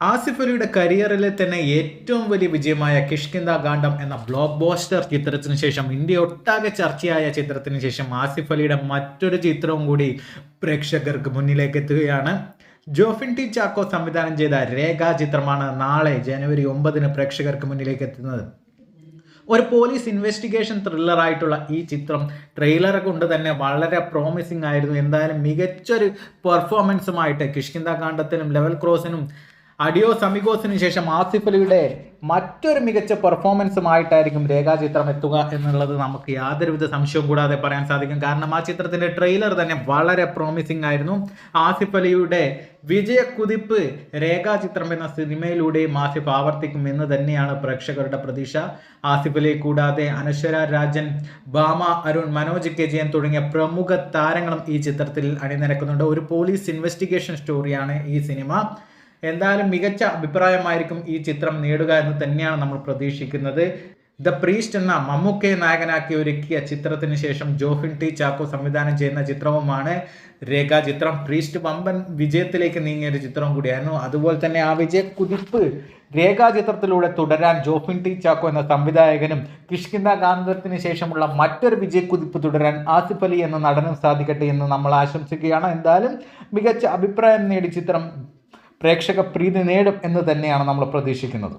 ആസിഫ് അലിയുടെ കരിയറിലെ തന്നെ ഏറ്റവും വലിയ വിജയമായ കിഷ്കിന്ദ ഗാണ്ടം എന്ന ബ്ലോക്ക് ബോസ്റ്റർ ചിത്രത്തിന് ശേഷം ഇന്ത്യ ഒട്ടാകെ ചർച്ചയായ ചിത്രത്തിന് ശേഷം ആസിഫ് അലിയുടെ മറ്റൊരു ചിത്രവും കൂടി പ്രേക്ഷകർക്ക് മുന്നിലേക്ക് എത്തുകയാണ്. ജോഫിൻ ടി ചാക്കോ സംവിധാനം ചെയ്ത രേഖ ചിത്രമാണ് നാളെ ജനുവരി ഒമ്പതിന് പ്രേക്ഷകർക്ക് മുന്നിലേക്ക് എത്തുന്നത്. ഒരു പോലീസ് ഇൻവെസ്റ്റിഗേഷൻ ത്രില്ലറായിട്ടുള്ള ഈ ചിത്രം ട്രെയിലർ കൊണ്ട് തന്നെ വളരെ പ്രോമിസിംഗ് ആയിരുന്നു. എന്തായാലും മികച്ചൊരു പെർഫോമൻസുമായിട്ട് കിഷ്കിന്ദ കാണ്ഡത്തിനും ലെവൽ ക്രോസിനും അഡിയോ സമീഗോസിന് ശേഷം ആസിഫ് അലിയുടെ മറ്റൊരു മികച്ച പെർഫോമൻസുമായിട്ടായിരിക്കും രേഖാചിത്രം എത്തുക എന്നുള്ളത് നമുക്ക് യാതൊരുവിധ സംശയവും കൂടാതെ പറയാൻ സാധിക്കും. കാരണം ആ ചിത്രത്തിന്റെ ട്രെയിലർ തന്നെ വളരെ പ്രോമിസിംഗ് ആയിരുന്നു. ആസിഫ് അലിയുടെ വിജയക്കുതിപ്പ് രേഖാചിത്രം എന്ന സിനിമയിലൂടെയും ആസിഫ് ആവർത്തിക്കും എന്ന് തന്നെയാണ് പ്രേക്ഷകരുടെ പ്രതീക്ഷ. ആസിഫ് അലി കൂടാതെ അനശ്വര രാജൻ ഭാമ അരുൺ മനോജ് കെ. ജയൻ തുടങ്ങിയ പ്രമുഖ താരങ്ങളും ഈ ചിത്രത്തിൽ അണിനിരക്കുന്നുണ്ട്. ഒരു പോലീസ് ഇൻവെസ്റ്റിഗേഷൻ സ്റ്റോറിയാണ് ഈ സിനിമ. എന്തായാലും മികച്ച അഭിപ്രായമായിരിക്കും ഈ ചിത്രം നേടുക എന്ന് തന്നെയാണ് നമ്മൾ പ്രതീക്ഷിക്കുന്നത്. ദ പ്രീസ്റ്റ് എന്ന മമ്മൂക്കയെ നായകനാക്കി ഒരുക്കിയ ചിത്രത്തിന് ശേഷം ജോഹിൻ ടി ചാക്കോ സംവിധാനം ചെയ്യുന്ന ചിത്രവുമാണ് രേഖ ചിത്രം. പ്രീസ്റ്റ് വമ്പൻ വിജയത്തിലേക്ക് നീങ്ങിയ ഒരു ചിത്രം കൂടിയായിരുന്നു. അതുപോലെ തന്നെ ആ വിജയ കുതിപ്പ് രേഖാ ചിത്രത്തിലൂടെ തുടരാൻ ജോഫിൻ ടി ചാക്കോ എന്ന സംവിധായകനും കിഷ്കിന്ദ ഗാന്ധത്തിന് ശേഷമുള്ള മറ്റൊരു വിജയക്കുതിപ്പ് തുടരാൻ ആസിഫ് അലി എന്ന നടനും സാധിക്കട്ടെ എന്ന് നമ്മൾ ആശംസിക്കുകയാണ്. എന്തായാലും മികച്ച അഭിപ്രായം നേടി ചിത്രം പ്രേക്ഷക പ്രീതി നേടും എന്ന് തന്നെയാണ് നമ്മൾ പ്രതീക്ഷിക്കുന്നത്.